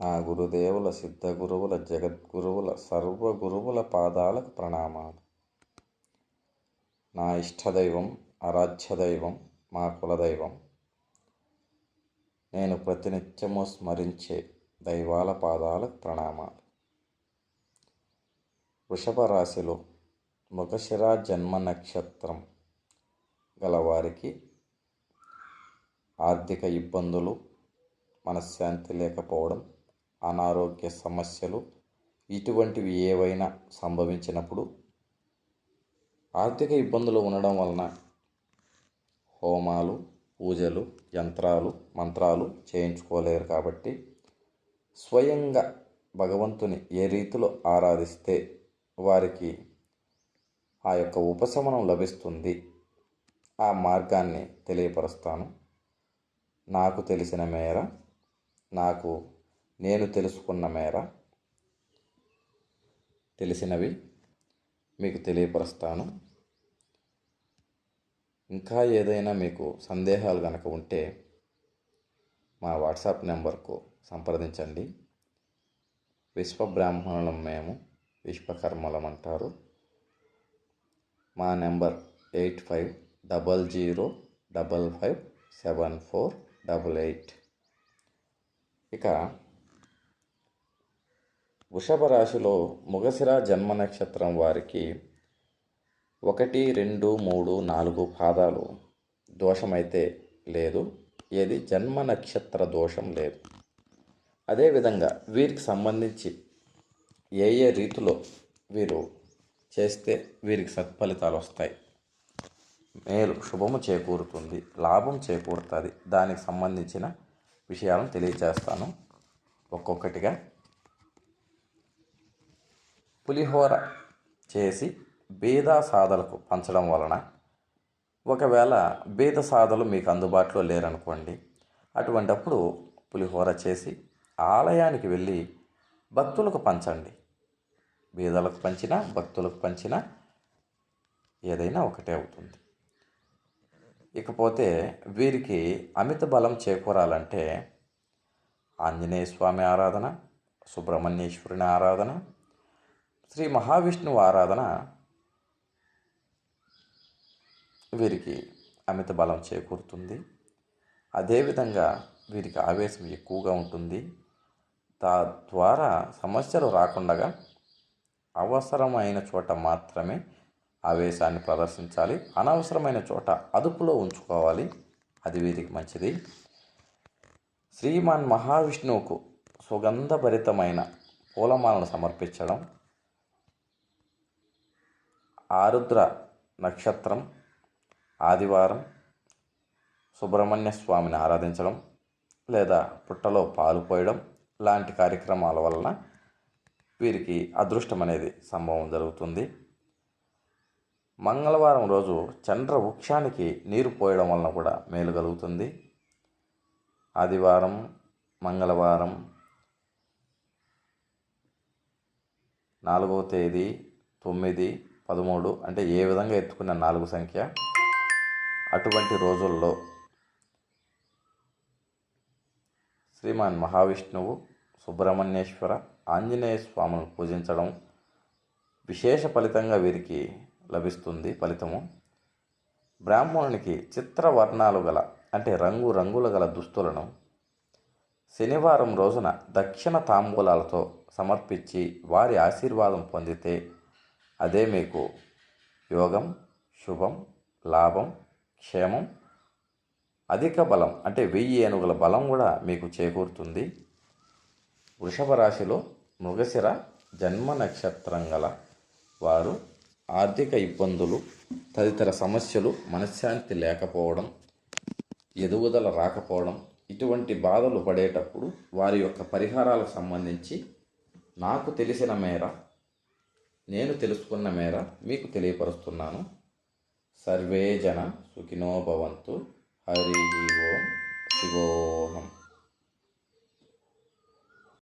నా గురుదేవుల సిద్ధగురువుల జగద్గురువుల సర్వగురువుల పాదాలకు ప్రణామాలు. నా ఇష్టదైవం ఆరాధ్యదైవం మా కులదైవం. నేను ప్రతినిత్యము స్మరించే దైవాల పాదాలకు ప్రణామాలు. వృషభ రాశిలో మృగశిర జన్మ నక్షత్రం గలవారికి ఆర్థిక ఇబ్బందులు మనశ్శాంతి లేకపోవడం అనారోగ్య సమస్యలు ఇటువంటివి ఏవైనా సంభవించినప్పుడు ఆర్థిక ఇబ్బందులు ఉండడం వలన హోమాలు పూజలు యంత్రాలు మంత్రాలు చేయించుకోలేరు కాబట్టి స్వయంగా భగవంతుని ఏ రీతిలో ఆరాధిస్తే వారికి ఆ యొక్క ఉపశమనం లభిస్తుంది ఆ మార్గాన్ని తెలియపరుస్తాను. నాకు తెలిసిన మేర నాకు నేను తెలుసుకున్న మేర తెలిసినవి మీకు తెలియపరుస్తాను. ఇంకా ఏదైనా మీకు సందేహాలు కనుక ఉంటే మా వాట్సాప్ నెంబర్కు సంప్రదించండి. విశ్వబ్రాహ్మణులం మేము విశ్వకర్మలం అంటారు. మా number eight five double zero double five seven four double eight. ఇక వృషభ రాశిలో ముగసిర జన్మ నక్షత్రం వారికి ఒకటి రెండు మూడు నాలుగు పాదాలు. దోషమైతే లేదు. ఏది? జన్మ నక్షత్ర దోషం లేదు. అదేవిధంగా వీరికి సంబంధించి ఏ ఏ రీతిలో వీరు చేస్తే వీరికి సత్ఫలితాలు వస్తాయి. మేలు శుభము చేకూరుతుంది లాభం చేకూరుతుంది. దానికి సంబంధించిన విషయాలను తెలియజేస్తాను. ఒక్కొక్కటిగా పులిహోర చేసి బీద సాధలకు పంచడం వలన ఒకవేళ బీద సాధలు మీకు అందుబాటులో లేరనుకోండి అటువంటప్పుడు పులిహోర చేసి ఆలయానికి వెళ్ళి భక్తులకు పంచండి. బీదలకు పంచిన భక్తులకు పంచిన ఏదైనా ఒకటే అవుతుంది. ఇకపోతే వీరికి అమిత బలం చేకూరాలంటే ఆంజనేయ స్వామి ఆరాధన సుబ్రహ్మణ్యేశ్వరుని ఆరాధన శ్రీ మహావిష్ణువు ఆరాధన వీరికి అమిత బలం చేకూరుతుంది. అదేవిధంగా వీరికి ఆవేశం ఎక్కువగా ఉంటుంది. తద్వారా సమస్యలు రాకుండా అవసరమైన చోట మాత్రమే ఆవేశాన్ని ప్రదర్శించాలి. అనవసరమైన చోట అదుపులో ఉంచుకోవాలి. అది వీరికి మంచిది. శ్రీమాన్ మహావిష్ణువుకు సుగంధభరితమైన పూలమాలను సమర్పించడం ఆరుద్ర నక్షత్రం ఆదివారం సుబ్రహ్మణ్య స్వామిని ఆరాధించడం లేదా పుట్టలో పాలు పోయడం లాంటి కార్యక్రమాల వలన వీరికి అదృష్టం అనేది సంభవం జరుగుతుంది. మంగళవారం రోజు చంద్ర వృక్షానికి నీరు పోయడం వలన కూడా మేలు కలుగుతుంది. ఆదివారం మంగళవారం నాలుగవ తేదీ తొమ్మిది పదమూడు అంటే ఏ విధంగా ఎత్తుకున్న నాలుగు సంఖ్య? అటువంటి రోజుల్లో శ్రీమాన్ మహావిష్ణువు సుబ్రహ్మణ్యేశ్వర ఆంజనేయ స్వాములను పూజించడం విశేష ఫలితంగా వీరికి లభిస్తుంది ఫలితము. బ్రాహ్మణునికి చిత్రవర్ణాలు గల అంటే రంగు రంగుల గల దుస్తులను శనివారం రోజున దక్షిణ తాంబూలాలతో సమర్పించి వారి ఆశీర్వాదం పొందితే అదే మీకు యోగం శుభం లాభం క్షేమం అధిక బలం అంటే వెయ్యి ఏనుగుల బలం కూడా మీకు చేకూరుతుంది. వృషభ రాశిలో మృగశిర జన్మ నక్షత్రం గల వారు ఆర్థిక ఇబ్బందులు తదితర సమస్యలు మనశ్శాంతి లేకపోవడం ఎదుగుదల రాకపోవడం ఇటువంటి బాధలు పడేటప్పుడు వారి యొక్క పరిహారాలకు సంబంధించి నాకు తెలిసిన మేర నేను తెలుసుకున్న మేర మీకు తెలియపరుస్తున్నాను. సర్వే జన సుఖినో భవంతు. హరి ఓం. శివోహం